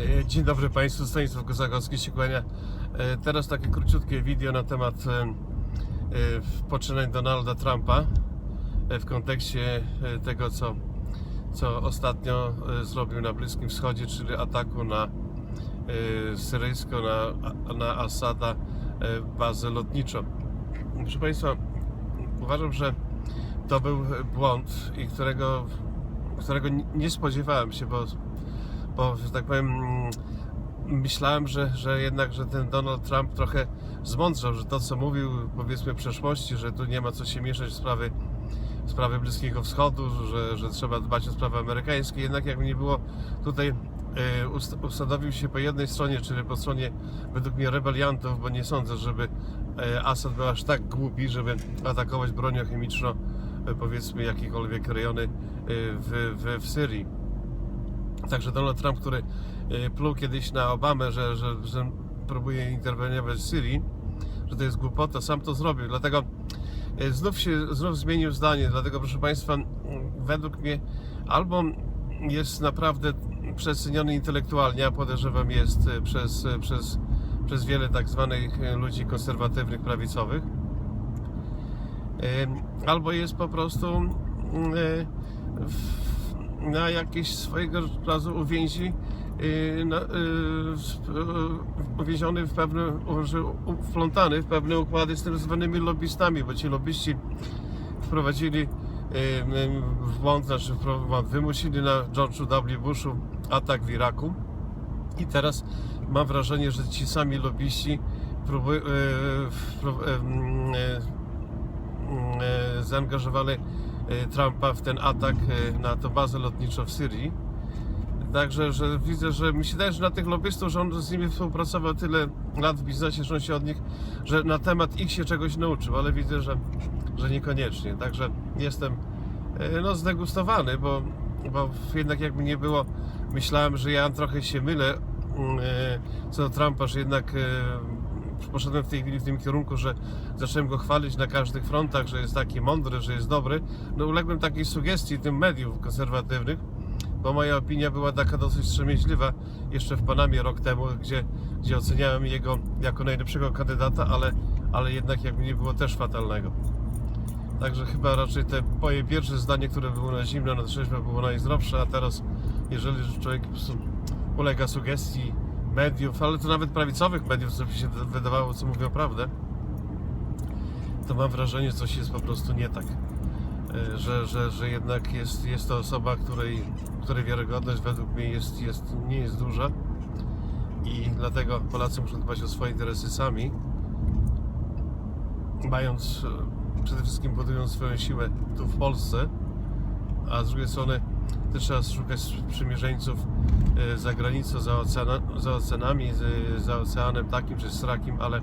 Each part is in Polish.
E, Dzień dobry Państwu, Stanisław Kozakowski się kłania. E, Teraz takie króciutkie video na temat e, poczynań Donalda Trumpa w kontekście tego, co, co ostatnio zrobił na Bliskim Wschodzie, czyli ataku na syryjską, na, na Asada bazę lotniczą. Proszę Państwa, uważam, że to był błąd i którego, którego nie spodziewałem się, bo bo, że tak powiem, mm, myślałem, że, że jednak, że ten Donald Trump trochę zmądrzał, że to, co mówił, powiedzmy, w przeszłości, że tu nie ma co się mieszać w sprawy, w sprawy Bliskiego Wschodu, że, że trzeba dbać o sprawy amerykańskie, jednak jakby nie było, tutaj ust- ustanowił się po jednej stronie, czyli po stronie według mnie rebeliantów, bo nie sądzę, żeby e, Assad był aż tak głupi, żeby atakować bronią chemiczną, e, powiedzmy, jakiekolwiek rejony w, w, w Syrii. Także Donald Trump, który y, pluł kiedyś na Obamę, że, że, że próbuje interweniować w Syrii, że to jest głupota, sam to zrobił. Dlatego y, znów się znów zmienił zdanie. Dlatego, proszę Państwa, według mnie albo jest naprawdę przeceniony intelektualnie, a podejrzewam jest y, przez, przez, przez wiele tak zwanych ludzi konserwatywnych, prawicowych, albo jest po prostu w, na jakieś swojego razu uwięzi w- yy, uwięziony w pewne, wplątany w pewne układy z tak zwanymi lobbystami, bo ci lobbyści wprowadzili yy, w błąd, znaczy wymusili na George'u W. Bushu atak w Iraku i teraz mam wrażenie, że ci sami lobbyści próbują, wpro- yy, yy, yy, zaangażowali e, Trumpa w ten atak e, na tą bazę lotniczą w Syrii. Także, że widzę, że mi się wydaje, że na tych lobbystów, że on z nimi współpracował tyle lat w biznesie, że on się od nich, że na temat ich się czegoś nauczył, ale widzę, że, że niekoniecznie. Także jestem e, no, zdegustowany, bo, bo jednak jakby nie było, myślałem, że ja trochę się mylę mm, co do Trumpa, że jednak poszedłem w tej chwili w tym kierunku, że zacząłem go chwalić na każdych frontach, że jest taki mądry, że jest dobry. No uległem takiej sugestii tym mediów konserwatywnych, bo moja opinia była taka dosyć wstrzemięźliwa jeszcze w Panamie rok temu, gdzie, gdzie oceniałem jego jako najlepszego kandydata, ale, ale jednak jakby nie było też fatalnego. Także chyba raczej te moje pierwsze zdanie, które było na zimno, na trzeźwo było najzdrowsze, a teraz jeżeli człowiek ulega sugestii mediów, ale to nawet prawicowych mediów, co mi się wydawało, co mówią prawdę, to mam wrażenie, że coś jest po prostu nie tak. E, Że, że, że jednak jest, jest to osoba, której, której wiarygodność według mnie jest, jest, nie jest duża i dlatego Polacy muszą dbać o swoje interesy sami, mając e, przede wszystkim budując swoją siłę tu w Polsce, a z drugiej strony też trzeba szukać sprzymierzeńców e, za granicą, za, oceana, za oceanami, za oceanem takim czy srakim, ale,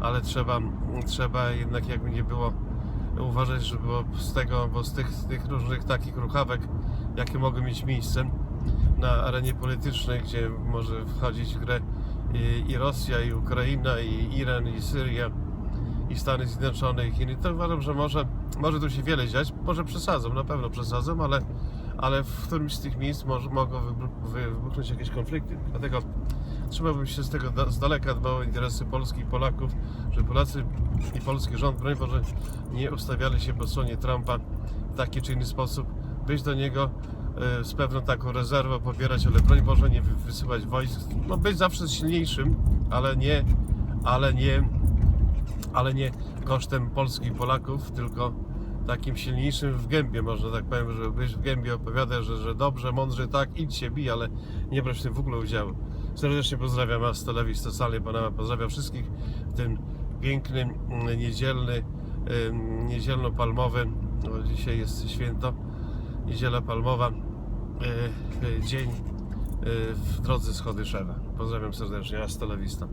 ale trzeba, trzeba jednak jakby nie było uważać, że było z tego, bo z tych, tych różnych takich ruchawek, jakie mogą mieć miejsce na arenie politycznej, gdzie może wchodzić w grę i, i Rosja, i Ukraina, i Iran, i Syria, i Stany Zjednoczone, i Chiny, to uważam, że może, może tu się wiele dziać. Może przesadzą, na pewno przesadzą, ale, ale w którymś z tych miejsc może, mogą wybu- wy- wybuchnąć jakieś konflikty. Dlatego trzymałbym się z tego da- z daleka, dbał o interesy Polski i Polaków, żeby Polacy i polski rząd, broń Boże, nie ustawiali się po stronie Trumpa w taki czy inny sposób, być do niego e, z pewną taką rezerwą pobierać, ale broń Boże nie wy- wysyłać wojsk, no być zawsze silniejszym, ale nie, ale nie ale nie kosztem Polski i Polaków, tylko takim silniejszym w gębie, można tak powiem, żeby być w gębie, opowiada, że, że dobrze, mądrze, tak, idź się bij, ale nie brać w tym w ogóle udziału. Serdecznie pozdrawiam Was z telewizji Stocali Panama, pozdrawiam wszystkich w ten piękny, mm, niedzielny, niedzielno-palmowy, no, dzisiaj jest święto, niedziela palmowa, y, y, dzień y, w drodze schody Szewa. Pozdrawiam serdecznie, a z telewista.